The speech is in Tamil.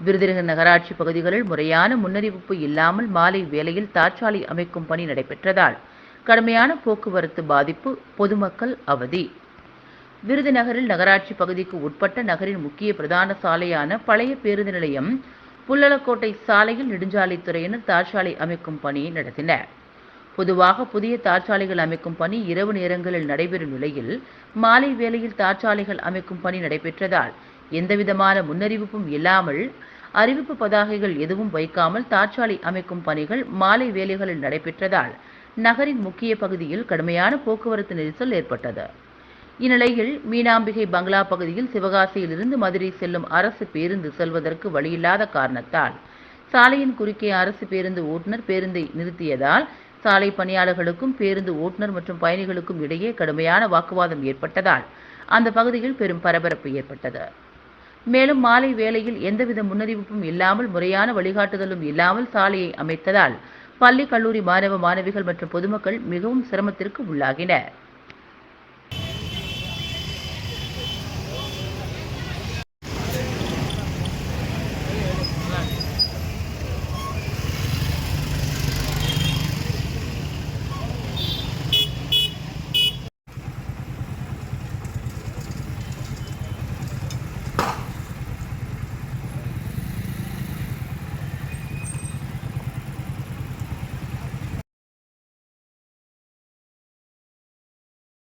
விருதுநகர் நகராட்சி பகுதிகளில் முறையான முன்னறிவிப்பு இல்லாமல் மாலை வேளையில் தாற்சாலை அமைக்கும் பணி நடைபெற்றதால் கடுமையான போக்குவரத்து பாதிப்பு பொதுமக்கள் அவதி. விருதுநகரில் நகராட்சி பகுதிக்கு உட்பட்ட நகரின் முக்கிய பிரதான சாலையான பழைய பேருந்து நிலையம் புல்லலக்கோட்டை சாலையில் நெடுஞ்சாலைத்துறையினர் தார்சாலை அமைக்கும் பணியை நடத்தினர். பொதுவாக புதிய தார்ச்சாலைகள் அமைக்கும் பணி இரவு நேரங்களில் நடைபெறும் நிலையில் மாலை வேளையில் தார்ச்சாலைகள் அமைக்கும் பணி நடைபெற்றதால் எந்தவிதமான முன்னறிவிப்பும் இல்லாமல் அறிவிப்பு பதாகைகள் எதுவும் வைக்காமல் தார்ச்சாலை அமைக்கும் பணிகள் மாலை வேலைகளில் நடைபெற்றதால் நகரின் முக்கிய பகுதியில் கடுமையான போக்குவரத்து நெரிசல் ஏற்பட்டது. இந்நிலையில் மீனாம்பிகை பங்களா பகுதியில் சிவகாசியிலிருந்து மதுரை செல்லும் அரசு பேருந்து செல்வதற்கு வழியில்லாத காரணத்தால் சாலையின் குறுக்கே அரசு பேருந்து ஓட்டுநர் பேருந்தை நிறுத்தியதால் சாலை பணியாளர்களுக்கும் பேருந்து ஓட்டுநர் மற்றும் பயணிகளுக்கும் இடையே கடுமையான வாக்குவாதம் ஏற்பட்டதால் அந்த பகுதியில் பெரும் பரபரப்பு ஏற்பட்டது. மேலும் மாலை வேளையில் எந்தவித முன்னறிவிப்பும் இல்லாமல் முறையான வழிகாட்டுதலும் இல்லாமல் சாலையை அமைத்ததால் பள்ளி கல்லூரி மாணவ மாணவிகள் மற்றும் பொதுமக்கள் மிகவும் சிரமத்திற்கு உள்ளாகினர்.